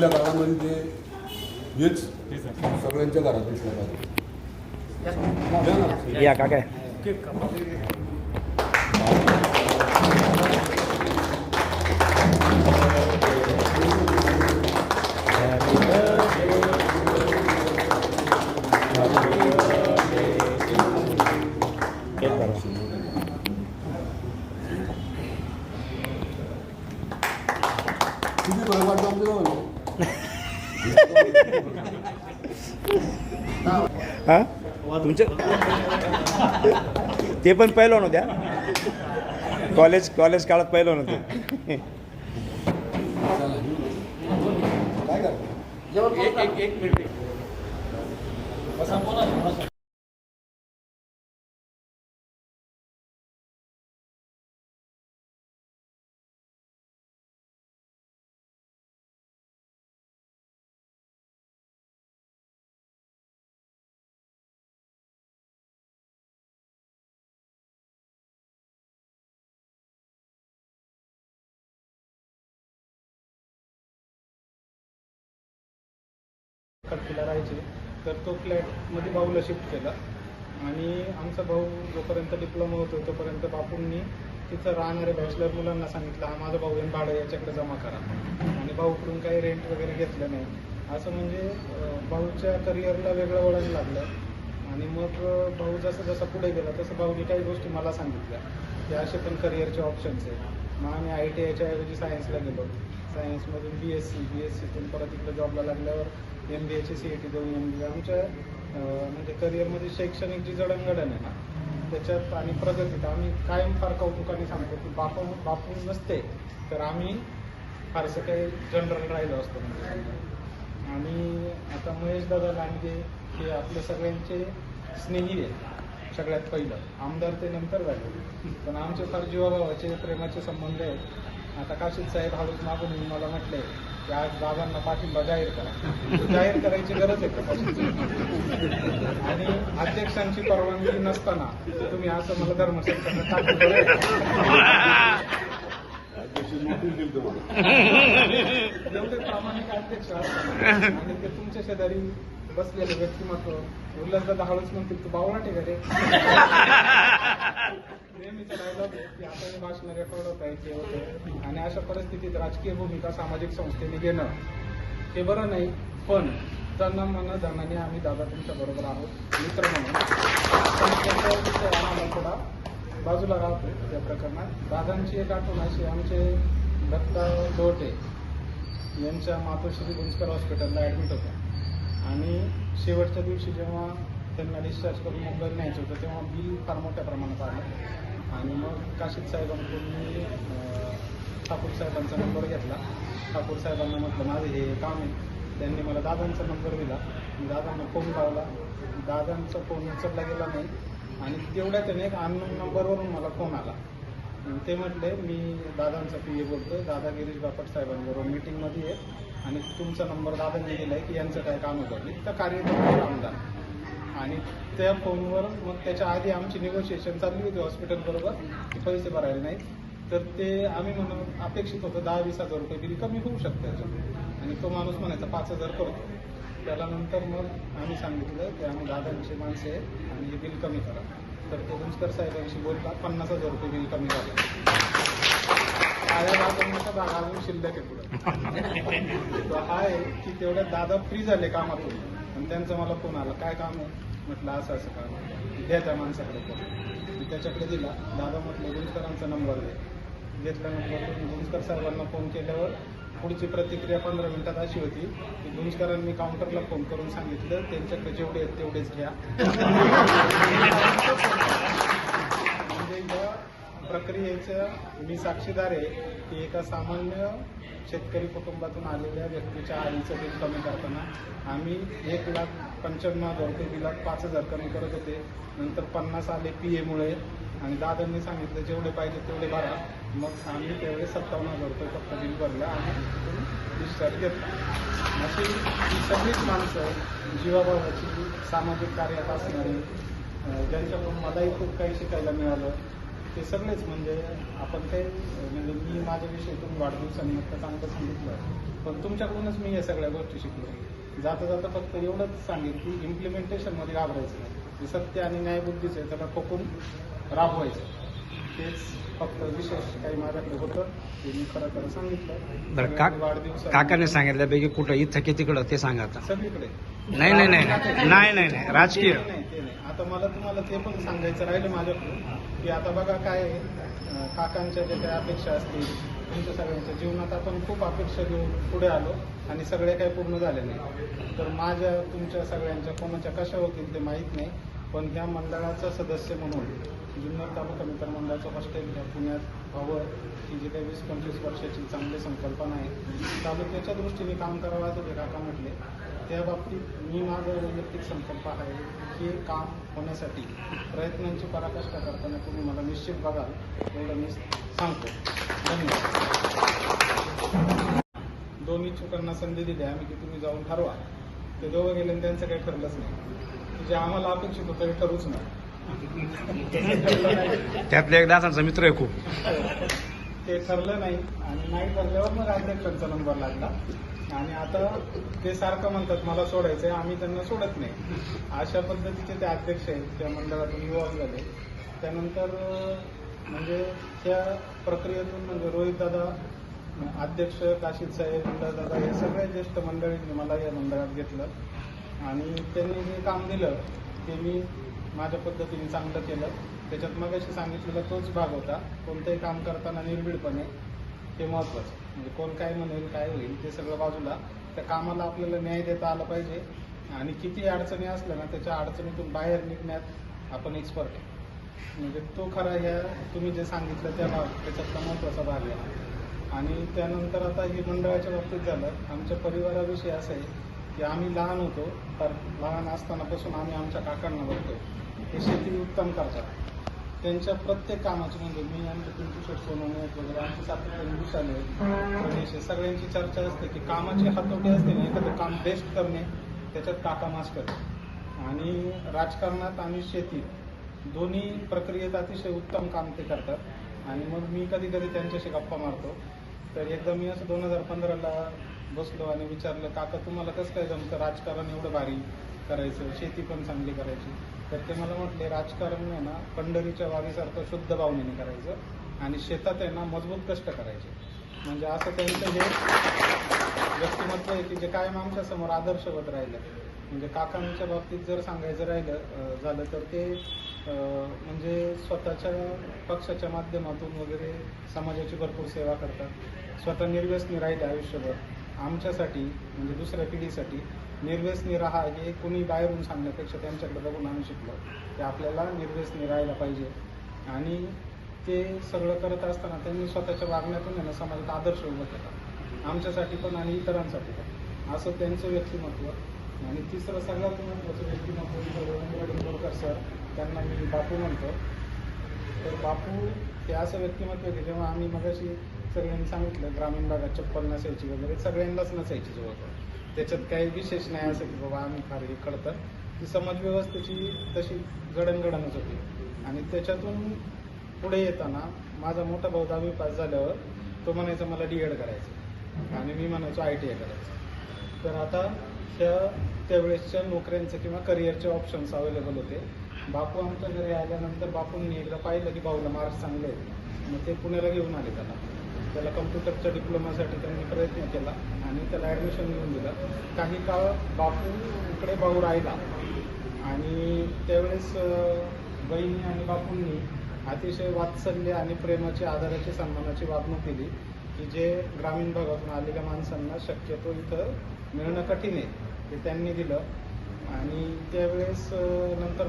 पुढल्या काळामध्ये ते हेच सगळ्यांच्या घरात दिसलं. या काका किती गावाला? हा? तुमच्या ते पण पहिलं होत्या. कॉलेज कॉलेज काळात पहिलं होते. काय करतो? खडकीला राहायचे. तर तो फ्लॅटमध्ये भाऊला शिफ्ट केला. आणि आमचा भाऊ जोपर्यंत डिप्लोमा होतो तोपर्यंत बापूंनी तिथं राहणाऱ्या बॅचलर मुलांना सांगितलं हा माझा भाऊ येऊन भाडं याच्याकडे जमा करा. आणि भाऊकडून काही रेंट वगैरे घेतलं नाही. असं म्हणजे भाऊच्या करिअरला वेगळं वळण लागलं. आणि मग भाऊ जसं जसं पुढे गेला तसं भाऊनी काही गोष्टी मला सांगितल्या. की असे पण करिअरचे ऑप्शन्स आहेत. मग आम्ही आय टी आयच्या ऐवजी सायन्सला गेलो. सायन्समधून B S C B S सीतून परत इकडे जॉबला लागल्यावर एम बी एची सी ई टी देऊन एम बी आमच्या म्हणजे करिअरमध्ये शैक्षणिक जी जडणघडण आहे ना त्याच्यात आणि प्रगतीत आम्ही कायम फार कौतुकाने सांगतो की बापू बापू नसते तर आम्ही फारसं काही जनरल राहिलो असतो म्हणजे. आणि आता महेश दादा लांडगे हे आपल्या सगळ्यांचे स्नेही आहेत सगळ्यात पहिलं. आमदार ते नंतर झाले. पण आमचे फार जीवाभावाचे प्रेमाचे संबंध आहेत. आता काशीद साहेब हळूच मागून मला म्हटले आज बाबांना पाठिंबा जाहीर करा. जाहीर करायची गरज आहे का? आणि अध्यक्षांची परवानगी नसताना तुम्ही असं मला धर्मसंकटात एवढे प्रामाणिक अध्यक्ष असतात आणि ते तुमच्या शेजारी बसलेले व्यक्तिमत्व उल्हासदादा हळूच म्हणतील तू बावळा रे नेहमीचा डायलॉग आहे की आता भाषण रेकॉर्ड होत आहे ते होते आणि अशा परिस्थितीत राजकीय भूमिका सामाजिक संस्थेने घेणं हे बरं नाही. पण तन मन धनाने आम्ही दादा तुमच्या बरोबर आहोत मित्र म्हणून. आम्हाला थोडा बाजूला राहतो या प्रकरणात. दादांची एक आठवण अशी आमचे दत्ता दोटे यांच्या मातोश्री गुंजकर हॉस्पिटलला ॲडमिट होत्या आणि शेवटच्या दिवशी जेव्हा त्यांना डिस्चार्ज करून मुंबईला न्यायचं होतं तेव्हा बिल फार मोठ्या प्रमाणात आलं. आणि मग काशीद साहेबांकडून मी ठाकूर साहेबांचा नंबर घेतला. ठाकूर साहेबांना म्हटलं माझं हे काम आहे. त्यांनी मला दादांचा नंबर दिला. मी दादांना फोन लावला. दादांचा फोन उचलला गेला नाही. आणि तेवढ्या त्याने एक अननोन नंबरवरून मला फोन आला. ते म्हटले मी दादांचा पी ए बोलतो दादा गिरीश बापट साहेबांबरोबर मीटिंगमध्ये आहे. आणि तुमचा नंबर दादांनी दिला आहे की यांचं काय काम करली तर कार्यक्रम आमदार. आणि त्या फोनवर मग त्याच्या आधी आमची निगोशिएशन चालली होती हॉस्पिटलबरोबर की पैसे भरायला नाहीत तर ते आम्ही म्हणून अपेक्षित होतं दहा वीस हजार रुपये बिल कमी होऊ शकतं याच्यात. आणि तो माणूस म्हणायचा पाच हजार करतो त्याला नंतर मग आम्ही सांगितलं की आम्ही दादांची माणसे आहे आणि हे बिल कमी करा. तर ते गुंजकर साहेबांशी बोलता पन्नास हजार रुपये बिल कमी झालं. अजून शिल्लक आहे हा आहे की तेवढ्या दादा फ्री झाले कामातून. आणि त्यांचा मला फोन आला काय काम आहे? म्हटलं असं असं काम आहे. द्या त्या माणसाकडे फोन. त्याच्याकडे दिला. दादा म्हटलं गुंजकरांचा नंबर दे. घेतला नंबर गुंजकर साहेबांना फोन केल्यावर पुढची प्रतिक्रिया पंधरा मिनिटात अशी होती की गुंजकरांनी काउंटरला फोन करून सांगितलं त्यांच्याकडे जेवढे आहेत तेवढेच घ्या. म्हणजे या प्रक्रियेचं मी साक्षीदार आहे की एका सामान्य शेतकरी कुटुंबातून आलेल्या व्यक्तीच्या आईचं बिल कमी करताना आम्ही एक लाख पंच्याण्णव हजार रुपये बिलात पाच हजार कमी करत होते. नंतर पन्नास आले पी एमुळे आणि दादांनी सांगितलं जेवढे पाहिजे तेवढे भरा. मग आम्ही त्यावेळेस सत्तावन्न हजार रुपये फक्त बिल भरलं आणि तिथून डिस्चार्ज घेतला. अशी ही सगळीच माणसं जीवाभावाची सामाजिक कार्यात असणारी ज्यांच्याकडून मलाही खूप काही शिकायला मिळालं ते सगळेच म्हणजे आपण काही म्हणजे मी माझ्याविषयीतून वाढदिवसानिमित्त चांगलं सांगितलं पण तुमच्याकडूनच मी या सगळ्या गोष्टी शिकलो जाता जाता फक्त एवढंच सांगेन की इम्प्लिमेंटेशनमध्ये घाबरायचं नाही. जे सत्य आणि न्यायबुद्धीचं आहे त्याला खोकून राबवायचं. तेच फक्त विशेष काही माझ्याकडे होतं ते मी खरं खरं सांगितलं. बरं का सगळ्यांनी वाढदिवसा काकाने सांगितल्यापैकी कुठं इथं की तिकडं ते सांगा आता. सगळीकडे. नाही नाही नाही. नाही नाही नाही नाही राजकीय. ते नाही ते नाही. आता मला तुम्हाला ते पण सांगायचं राहिलं माझ्याकडून की आता बघा काय आहे, अं, काकांच्या ज्या काही अपेक्षा असतील तुमच्या सगळ्यांच्या जीवनात आपण खूप अपेक्षा घेऊन पुढे आलो आणि सगळे काही पूर्ण झाले नाही. तर माझ्या तुमच्या सगळ्यांच्या कोणाच्या कशा होतील ते माहीत नाही पण ह्या मंडळाचा सदस्य म्हणून जुन्नर तालुका मित्र मंडळाचं हॉस्टेल पुण्यात हवं ही जी काही वीस पंचवीस वर्षाची चांगली संकल्पना आहे. तालुक्याच्या दृष्टीने काम करावं असं ते काका म्हटले. त्या बाबतीत मी माझा वैयक्तिक संकल्प आहे की काम होण्यासाठी प्रयत्नांची पराकाष्ठा करताना तुम्ही मला निश्चित बघाल एवढं मी सांगतो. धन्यवाद. दोन इच्छुकांना संधी दिली आम्ही की तुम्ही जाऊन ठरवा. ते दोघं गेले त्यांचं काही ठरलंच नाही. जे आम्हाला अपेक्षित होतं ते ठरूच नाही. त्यातल्या एक दासांचा मित्र आहे खूप. ते ठरलं नाही आणि नाही ठरल्यावर मग अध्यक्षांचा नंबर लागला. आणि आता ते सारखं म्हणतात मला सोडायचं आहे आम्ही त्यांना सोडत नाही. अशा पद्धतीचे ते अध्यक्ष आहेत त्या मंडळातून युवक झाले. त्यानंतर म्हणजे त्या प्रक्रियेतून म्हणजे रोहित दादा अध्यक्ष काशीद साहेब दादा हे सगळ्या ज्येष्ठ मंडळींनी मला या मंडळात घेतलं. आणि त्यांनी जे काम दिलं ते मी माझ्या पद्धतीने चांगलं केलं. त्याच्यात मगाशी सांगितलेला तोच भाग होता. कोणतंही काम करताना निर्भीडपणे हे महत्त्वाचं. म्हणजे कोण काय म्हणेल काय होईल ते सगळं बाजूला. त्या कामाला आपल्याला न्याय देता आला पाहिजे. आणि किती अडचणी असल्या ना त्याच्या अडचणीतून बाहेर निघण्यात आपण एक्सपर्ट आहे. म्हणजे तो खरा ह्या तुम्ही जे सांगितलं त्या भाग त्याच्यातला महत्त्वाचा भाग आहे. आणि त्यानंतर आता हे मंडळाच्या बाबतीत झालं. आमच्या परिवाराविषयी असं आहे की आम्ही लहान होतो तर लहान असतानापासून आम्ही आमच्या काकांना बघतो. हे शेती उत्तम करतात. त्यांच्या प्रत्येक कामाची म्हणजे मी आमचे पिंटू शेट सोनवणे वगैरे आमचे सातत्याने विशाले गणेश सगळ्यांची चर्चा असते की कामाची हातोटी असते ना एखादं काम बेस्ट करणे त्याच्यात काका मास्टर आणि राजकारणात आणि शेतीत दोन्ही प्रक्रियेत अतिशय उत्तम काम ते करतात. आणि मग मी कधी कधी त्यांच्याशी गप्पा मारतो. तर एकदा मी असं दोन हजार पंधराला बसलो आणि विचारलं काका तुम्हाला कसं काय जमतं राजकारण एवढं भारी करायचं? शेती पण चांगली करायची. तर ते मला म्हटले राजकारण आहे ना पंढरीच्या वारीसारखं शुद्ध भावनेने करायचं आणि शेतात आहे ना मजबूत कष्ट करायचे. म्हणजे असं त्यांचं हे व्यक्तिमत्व आहे की जे कायम आमच्यासमोर आदर्शवत राहिलं. म्हणजे काकांच्या बाबतीत जर सांगायचं राहिलं झालं तर ते म्हणजे स्वतःच्या पक्षाच्या माध्यमातून वगैरे समाजाची भरपूर सेवा करतात. स्वतः निर्व्यसनी राहिले आयुष्यभर. आमच्यासाठी म्हणजे दुसऱ्या पिढीसाठी निर्व्यसनी राहा हे कोणी बाहेरून सांगण्यापेक्षा त्यांच्याकडे बघून आम्ही शिकलो. की आपल्याला निर्व्यसनी राहायला पाहिजे. आणि ते सगळं करत असताना त्यांनी स्वतःच्या वागण्यातून आहे ना समाजात आदर्श उभं केला. आमच्यासाठी पण आणि इतरांसाठी पण. असं त्यांचं व्यक्तिमत्व. आणि तिसरं सगळ्यात महत्त्वाचं व्यक्तिमत्व म्हणजे रवींद्र डोंगरकर सर. त्यांना मी बापू म्हणतो. तर बापू ते असं व्यक्तिमत्व होते जेव्हा आम्ही मगाशी सगळ्यांनी सांगितलं ग्रामीण भागात चप्पल नसायची वगैरे सगळ्यांनाच नसायची जवळपास त्याच्यात काही विशेष नाही असं की बाबा आम्ही फार हे कळतं ती समाज व्यवस्थेची तशी जडणघडणच होती. आणि त्याच्यातून पुढे येताना माझा मोठा भाऊ दहावी पास झाल्यावर तो म्हणायचा मला डी एड करायचं आणि मी म्हणायचो आय टी आय करायचं तर आता त्या त्यावेळेसच्या नोकऱ्यांचे किंवा करिअरचे ऑप्शन्स अवेलेबल होते. बापू आमच्या घरी आल्यानंतर बापूंनी एकदा पाहिलं की भाऊला मार्क्स चांगले आहेत. मग ते पुण्याला घेऊन आले त्याला. त्याला कम्प्युटरच्या डिप्लोमासाठी त्यांनी प्रयत्न केला आणि त्याला ॲडमिशन घेऊन दिलं. काही काळ बापू इकडे भाऊ राहिला आणि त्यावेळेस बहिणी आणि बापूंनी अतिशय वात्सल्य आणि प्रेमाची आदराची सन्मानाची वागणूक केली की जे ग्रामीण भागातून आलेल्या माणसांना शक्यतो इथं मिळणं कठीण आहे ते त्यांनी दिलं. आणि त्यावेळेस नंतर